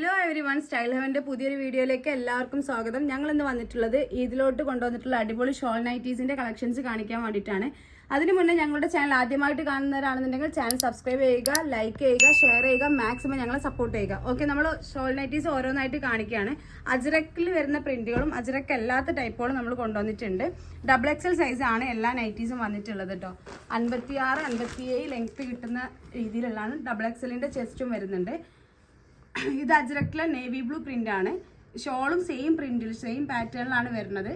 Hello everyone style ഹെവന്റെ പുതിയൊരു വീഡിയോയിലേക്ക് എല്ലാവർക്കും സ്വാഗതം. ഞങ്ങൾ ഇന്ന് വന്നിട്ടുള്ളത് ഇതിലോട്ട് കൊണ്ടുവന്നിട്ടുള്ള അടിപൊളി ഷോൾ നൈറ്റീസിന്റെ കളക്ഷൻസ് കാണിക്കാൻ വേണ്ടിയിട്ടാണ്. അതിനു മുന്നേ ഞങ്ങളുടെ ചാനൽ ആദ്യമായിട്ട് കാണുന്നവരാണെന്നുണ്ടെങ്കിൽ ചാനൽ സബ്സ്ക്രൈബ് ചെയ്യുക ലൈക്ക് ചെയ്യുക ഷെയർ ചെയ്യുക മാക്സിമം ഞങ്ങളെ സപ്പോർട്ട് ചെയ്യുക. ഓക്കെ നമ്മൾ ഷോൾ നൈറ്റീസ് ഓരോന്നായിട്ട് കാണിക്കുകയാണ്. അജ്രക്കിൽ വരുന്ന പ്രിന്റുകളും അജ്രക്ക് അല്ലാത്ത ടൈപ്പുകളും നമ്മൾ കൊണ്ടുവന്നിട്ടുണ്ട്. ഡബിൾ എക്സൽ സൈസ് ആണ് എല്ലാ നൈറ്റീസും വന്നിട്ടുള്ളത് കേട്ടോ അൻപത്തി ആറ് അൻപത്തി ഏഴ് ലെങ്ത് കിട്ടുന്ന രീതിയിലുള്ളതാണ് ഡബിൾ എക്സലിന്റെ ചെസ്റ്റും വരുന്നുണ്ട്. ഇത് അജ്രക്കിലെ നേവി ബ്ലൂ പ്രിന്റ് ആണ്. ഷോളും സെയിം പ്രിന്റിൽ സെയിം പാറ്റേണിലാണ് വരുന്നത്.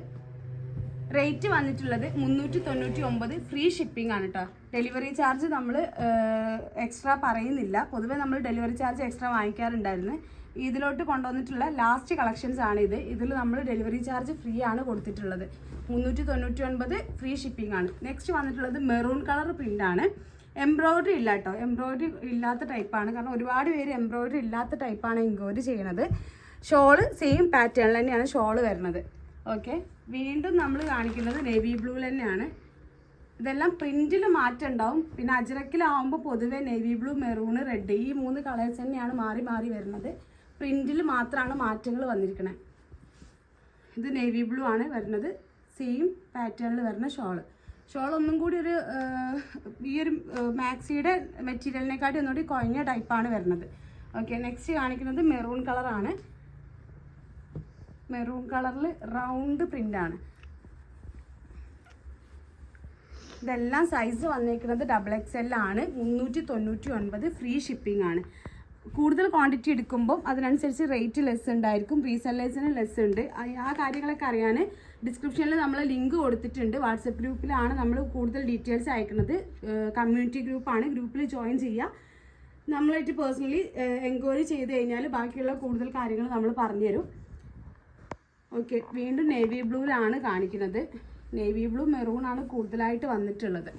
റേറ്റ് വന്നിട്ടുള്ളത് മുന്നൂറ്റി തൊണ്ണൂറ്റി ഒമ്പത് ഫ്രീ ഷിപ്പിംഗ് ആണ് കേട്ടോ ഡെലിവറി ചാർജ് നമ്മൾ എക്സ്ട്രാ പറയുന്നില്ല. പൊതുവേ നമ്മൾ ഡെലിവറി ചാർജ് എക്സ്ട്രാ വാങ്ങിക്കാറുണ്ടായിരുന്നു. ഇതിലോട്ട് കൊണ്ടുവന്നിട്ടുള്ള ലാസ്റ്റ് കളക്ഷൻസ് ആണ് ഇത്. ഇതിൽ നമ്മൾ ഡെലിവറി ചാർജ് ഫ്രീ ആണ് കൊടുത്തിട്ടുള്ളത്. മുന്നൂറ്റി തൊണ്ണൂറ്റി ഒൻപത് ഫ്രീ ഷിപ്പിംഗ് ആണ്. നെക്സ്റ്റ് വന്നിട്ടുള്ളത് മെറൂൺ കളർ പ്രിന്റ് ആണ്. എംബ്രോയിഡറി ഇല്ല കേട്ടോ എംബ്രോയ്ഡറി ഇല്ലാത്ത ടൈപ്പാണ് കാരണം ഒരുപാട് പേര് എംബ്രോയ്ഡറി ഇല്ലാത്ത ടൈപ്പാണ് എൻക്വയറി ചെയ്യണത്. ഷോൾ സെയിം പാറ്റേണിൽ തന്നെയാണ് ഷോൾ വരുന്നത്. ഓക്കെ വീണ്ടും നമ്മൾ കാണിക്കുന്നത് നേവി ബ്ലൂ തന്നെയാണ്. ഇതെല്ലാം പ്രിന്റിൽ മാറ്റം ഉണ്ടാവും. പിന്നെ അജറക്കിലാവുമ്പോൾ പൊതുവേ നേവി ബ്ലൂ മെറൂണ് റെഡ് ഈ മൂന്ന് കളേഴ്സ് തന്നെയാണ് മാറി മാറി വരുന്നത്. പ്രിന്റിൽ മാത്രമാണ് മാറ്റങ്ങൾ വന്നിരിക്കുന്നത് ഇത് നേവി ബ്ലൂ ആണ് വരുന്നത്. സെയിം പാറ്റേണിൽ വരുന്ന ഷോൾ ഷോൾ ഒന്നും കൂടി ഒരു ഈ ഒരു മാക്സിയുടെ മെറ്റീരിയലിനെക്കാട്ടി ഒന്നുകൂടി കുഴഞ്ഞ ടൈപ്പാണ് വരുന്നത്. ഓക്കെ നെക്സ്റ്റ് കാണിക്കുന്നത് മെറൂൺ കളറാണ് മെറൂൺ കളറിൽ റൗണ്ട് പ്രിന്റ് ആണ്. ഇതെല്ലാം സൈസ് വന്നേക്കുന്നത് ഡബിൾ എക്സ് എൽ ആണ്. മുന്നൂറ്റി തൊണ്ണൂറ്റി ഒൻപത് ഫ്രീ ഷിപ്പിംഗ് ആണ്. കൂടുതൽ ക്വാണ്ടിറ്റി എടുക്കുമ്പോൾ അതിനനുസരിച്ച് റേറ്റ് ലെസ് ഉണ്ടായിരിക്കും റീസെല്ലേഴ്സിന് ലെസ് ഉണ്ട്. ആ- കാര്യങ്ങളൊക്കെ അറിയാൻ ഡിസ്ക്രിപ്ഷനിൽ നമ്മൾ ലിങ്ക് കൊടുത്തിട്ടുണ്ട്. വാട്സപ്പ് ഗ്രൂപ്പിലാണ് നമ്മൾ കൂടുതൽ ഡീറ്റെയിൽസ് അയക്കുന്നത്. കമ്മ്യൂണിറ്റി ഗ്രൂപ്പാണ് ഗ്രൂപ്പിൽ ജോയിൻ ചെയ്യുക നമ്മളായിട്ട് പേഴ്സണലി എൻക്വയറി ചെയ്ത് കഴിഞ്ഞാൽ ബാക്കിയുള്ള കൂടുതൽ കാര്യങ്ങൾ നമ്മൾ പറഞ്ഞുതരും. ഓക്കെ വീണ്ടും നേവി ബ്ലൂവിലാണ് കാണിക്കുന്നത്. നേവി ബ്ലൂ മെറൂൺ ആണ് കൂടുതലായിട്ട് വന്നിട്ടുള്ളത്.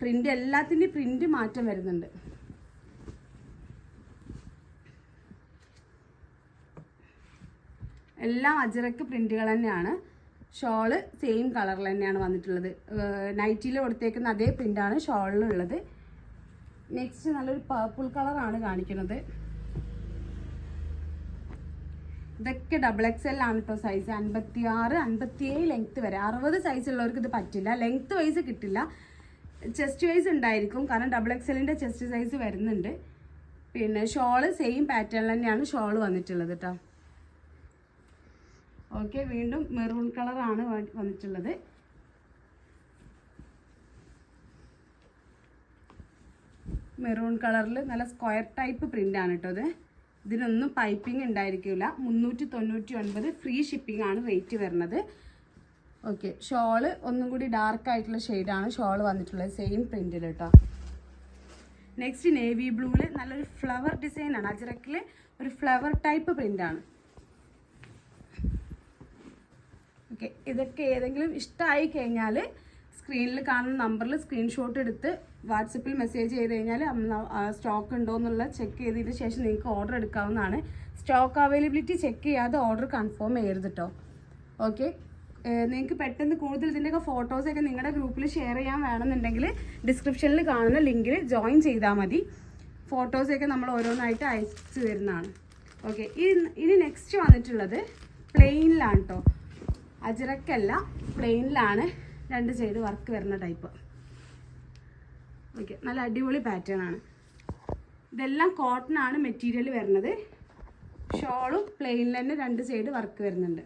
പ്രിന്റ് എല്ലാത്തിന്റെയും പ്രിന്റ് മാറ്റം വരുന്നുണ്ട്. എല്ലാം അജറക്ക് പ്രിന്റുകൾ തന്നെയാണ്. ഷോൾ സെയിം കളറിൽ തന്നെയാണ് വന്നിട്ടുള്ളത്. നൈറ്റിയിൽ കൊടുത്തേക്കുന്ന അതേ പ്രിന്റാണ് ഷോളിലുള്ളത്. നെക്സ്റ്റ് നല്ലൊരു പർപ്പിൾ കളറാണ് കാണിക്കുന്നത്. ഇതൊക്കെ ഡബിൾ എക്സ് എൽ ആണ് കേട്ടോ സൈസ് അൻപത്തി ആറ് അൻപത്തി ഏഴ് ലെങ്ത് വരെ. അറുപത് സൈസ് ഉള്ളവർക്ക് ഇത് പറ്റില്ല. ലെങ്ത്ത് വൈസ് കിട്ടില്ല. ചെസ്റ്റ് വൈസ് ഉണ്ടായിരിക്കും. കാരണം ഡബിൾ എക്സ് ചെസ്റ്റ് സൈസ് വരുന്നുണ്ട്. പിന്നെ ഷോൾ സെയിം പാറ്റേണിൽ തന്നെയാണ് ഷോൾ വന്നിട്ടുള്ളത് കേട്ടോ ഓക്കെ വീണ്ടും മെറൂൺ കളറാണ് വന്നിട്ടുള്ളത്. മെറൂൺ കളറിൽ നല്ല സ്ക്വയർ ടൈപ്പ് പ്രിന്റ് ആണ് കേട്ടോ ഇത്. ഇതിനൊന്നും പൈപ്പിംഗ് ഉണ്ടായിരിക്കില്ല മുന്നൂറ്റി തൊണ്ണൂറ്റി ഒൻപത് ഫ്രീ ഷിപ്പിംഗ് ആണ് റേറ്റ് വരുന്നത്. ഓക്കെ ഷോൾ ഒന്നും കൂടി ഡാർക്ക് ആയിട്ടുള്ള ഷെയ്ഡാണ് ഷോൾ വന്നിട്ടുള്ളത് സെയിം പ്രിന്റിൽ കേട്ടോ നെക്സ്റ്റ് നേവി ബ്ലൂവിൽ നല്ലൊരു ഫ്ലവർ ഡിസൈനാണ് അജറക്കിൽ ഒരു ഫ്ലവർ ടൈപ്പ് പ്രിന്റ് ആണ് ഓക്കെ ഇതൊക്കെ ഏതെങ്കിലും ഇഷ്ടമായി കഴിഞ്ഞാൽ സ്ക്രീനിൽ കാണുന്ന നമ്പറിൽ സ്ക്രീൻഷോട്ട് എടുത്ത് വാട്സപ്പിൽ മെസ്സേജ് ചെയ്ത് കഴിഞ്ഞാൽ സ്റ്റോക്ക് ഉണ്ടോ എന്നുള്ള ചെക്ക് ചെയ്തതിന് ശേഷം നിങ്ങൾക്ക് ഓർഡർ എടുക്കാവുന്നതാണ്. സ്റ്റോക്ക് അവൈലബിലിറ്റി ചെക്ക് ചെയ്യാതെ ഓർഡർ കൺഫേം ചെയ്യരുത് കേട്ടോ ഓക്കെ നിങ്ങൾക്ക് പെട്ടെന്ന് കൂടുതൽ ഇതിന്റെയൊക്കെ ഫോട്ടോസൊക്കെ നിങ്ങളുടെ ഗ്രൂപ്പിൽ ഷെയർ ചെയ്യാൻ വേണമെന്നുണ്ടെങ്കിൽ ഡിസ്ക്രിപ്ഷനിൽ കാണുന്ന ലിങ്കിൽ ജോയിൻ ചെയ്താൽ മതി. ഫോട്ടോസൊക്കെ നമ്മൾ ഓരോന്നായിട്ട് അയച്ചു തരുന്നതാണ്. ഓക്കെ ഇനി നെക്സ്റ്റ് വന്നിട്ടുള്ളത് പ്ലെയിനിലാണ് കേട്ടോ അജറക്കല്ല പ്ലെയിനിലാണ് രണ്ട് സൈഡ് വർക്ക് വരുന്ന ടൈപ്പ് ഓക്കെ നല്ല അടിപൊളി പാറ്റേൺ ആണ്. ഇതെല്ലാം കോട്ടൺ ആണ് മെറ്റീരിയൽ വരുന്നത്. ഷോളും പ്ലെയിനിൽ തന്നെ രണ്ട് സൈഡ് വർക്ക് വരുന്നുണ്ട്.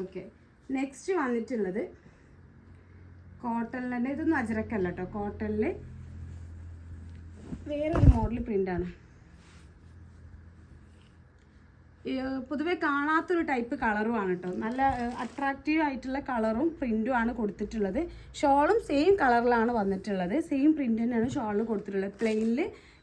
ഓക്കെ നെക്സ്റ്റ് വന്നിട്ടുള്ളത് കോട്ടണിൽ തന്നെ ഇതൊന്നും അജറക്കല്ല കേട്ടോ കോട്ടണിൽ വേറൊരു മോഡൽ പ്രിന്റാണ് ഈ, ഏർ, പൊതുവെ കാണാത്തൊരു ടൈപ്പ് കളറും ആണ് കേട്ടോ നല്ല അട്രാക്റ്റീവ് ആയിട്ടുള്ള കളറും പ്രിന്റും ആണ് കൊടുത്തിട്ടുള്ളത്. ഷോളും സെയിം കളറിലാണ് വന്നിട്ടുള്ളത്. സെയിം പ്രിന്റ് തന്നെയാണ് ഷോളിൽ കൊടുത്തിട്ടുള്ളത്. പ്ലെയിനിൽ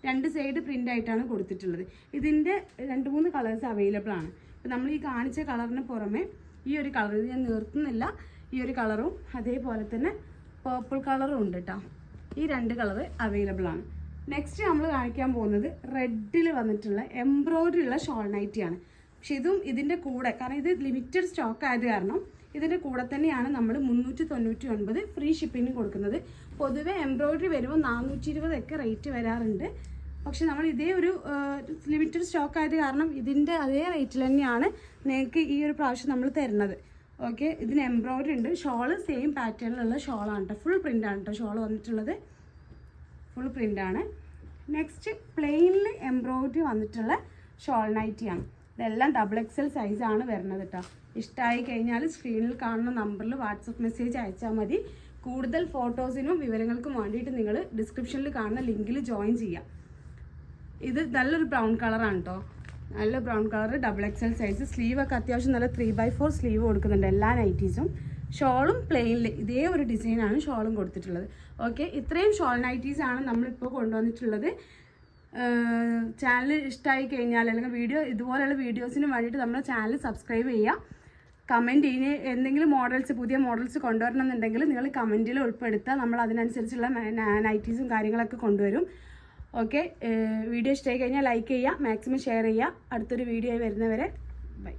രണ്ട് സൈഡ് പ്രിന്റ് ആയിട്ടാണ് കൊടുത്തിട്ടുള്ളത്. ഇതിന്റെ രണ്ട് മൂന്ന് കളേഴ്സ് അവൈലബിൾ ആണ്. ഇപ്പം നമ്മൾ ഈ കാണിച്ച കളറിന് പുറമെ ഈ ഒരു കളർ ഇത് ഞാൻ നിർത്തുന്നില്ല. ഈ ഒരു കളറും അതേപോലെ തന്നെ പേർപ്പിൾ കളറും ഉണ്ട് കേട്ടോ ഈ രണ്ട് കളറ് അവൈലബിൾ ആണ്. നെക്സ്റ്റ് നമ്മൾ കാണിക്കാൻ പോകുന്നത് റെഡിൽ വന്നിട്ടുള്ള എംബ്രോയ്ഡറി ഉള്ള ഷോൾ നൈറ്റിയാണ് പക്ഷെ ഇതും ഇതിന്റെ കൂടെ കാരണം ഇത് ലിമിറ്റഡ് സ്റ്റോക്ക് ആയത് കാരണം ഇതിന്റെ കൂടെ തന്നെയാണ് നമ്മൾ മുന്നൂറ്റി തൊണ്ണൂറ്റി ഒൻപത് ഫ്രീ ഷിപ്പിങ്ങിന് കൊടുക്കുന്നത്. പൊതുവേ എംബ്രോയ്ഡറി വരുമ്പോൾ നാനൂറ്റി ഇരുപതൊക്കെ റേറ്റ് വരാറുണ്ട്. പക്ഷെ നമ്മൾ ഇതേ ഒരു ലിമിറ്റഡ് സ്റ്റോക്ക് ആയത് കാരണം ഇതിന്റെ അതേ റേറ്റിൽ തന്നെയാണ് നിങ്ങൾക്ക് ഈ ഒരു പ്രാവശ്യം നമ്മൾ തരുന്നത്. ഓക്കെ ഇതിന് എംബ്രോയ്ഡറി ഉണ്ട്. ഷോൾ സെയിം പാറ്റേണിലുള്ള ഷോളാണ് കേട്ടോ ഫുൾ പ്രിന്റാണ് കേട്ടോ ഷോൾ വന്നിട്ടുള്ളത്. ഫുൾ പ്രിന്റാണ് നെക്സ്റ്റ് പ്ലെയിനിൽ എംബ്രോയിഡറി വന്നിട്ടുള്ള ഷോൾ നൈറ്റിയാണ് ഇതെല്ലാം ഡബിൾ എക്സൽ സൈസാണ് വരുന്നത് കേട്ടോ ഇഷ്ടമായി കഴിഞ്ഞാൽ സ്ക്രീനിൽ കാണുന്ന നമ്പറിൽ വാട്സപ്പ് മെസ്സേജ് അയച്ചാൽ മതി. കൂടുതൽ ഫോട്ടോസിനും വിവരങ്ങൾക്കും വേണ്ടിയിട്ട് നിങ്ങൾ ഡിസ്ക്രിപ്ഷനിൽ കാണുന്ന ലിങ്കിൽ ജോയിൻ ചെയ്യാം. ഇത് നല്ലൊരു ബ്രൗൺ കളറാണ് കേട്ടോ നല്ല brown colour double XL size സ്ലീവൊക്കെ അത്യാവശ്യം നല്ല ത്രീ ബൈ ഫോർ സ്ലീവ് കൊടുക്കുന്നുണ്ട് എല്ലാ നൈറ്റീസും ഷോളും പ്ലെയിനിൽ ഇതേ ഒരു ഡിസൈനാണ് ഷോളും കൊടുത്തിട്ടുള്ളത്. ഓക്കെ ഇത്രയും ഷോൾ നൈറ്റീസ് ആണ് നമ്മളിപ്പോൾ കൊണ്ടുവന്നിട്ടുള്ളത്. ചാനൽ ഇഷ്ടമായി കഴിഞ്ഞാൽ അല്ലെങ്കിൽ വീഡിയോ ഇതുപോലെയുള്ള വീഡിയോസിന് വേണ്ടിയിട്ട് നമ്മുടെ ചാനൽ സബ്സ്ക്രൈബ് ചെയ്യുക. കമന്റ് ഇനി എന്തെങ്കിലും മോഡൽസ് പുതിയ മോഡൽസ് കൊണ്ടുവരണം എന്നുണ്ടെങ്കിൽ നിങ്ങൾ കമന്റിൽ ഉൾപ്പെടുത്തുക. നമ്മൾ അതിനനുസരിച്ചുള്ള നൈറ്റീസും കാര്യങ്ങളൊക്കെ കൊണ്ടുവരും. ഓക്കെ വീഡിയോ ഇഷ്ടമായി കഴിഞ്ഞാൽ ലൈക്ക് ചെയ്യുക മാക്സിമം ഷെയർ ചെയ്യുക. അടുത്തൊരു വീഡിയോ വരുന്നവരെ ബൈ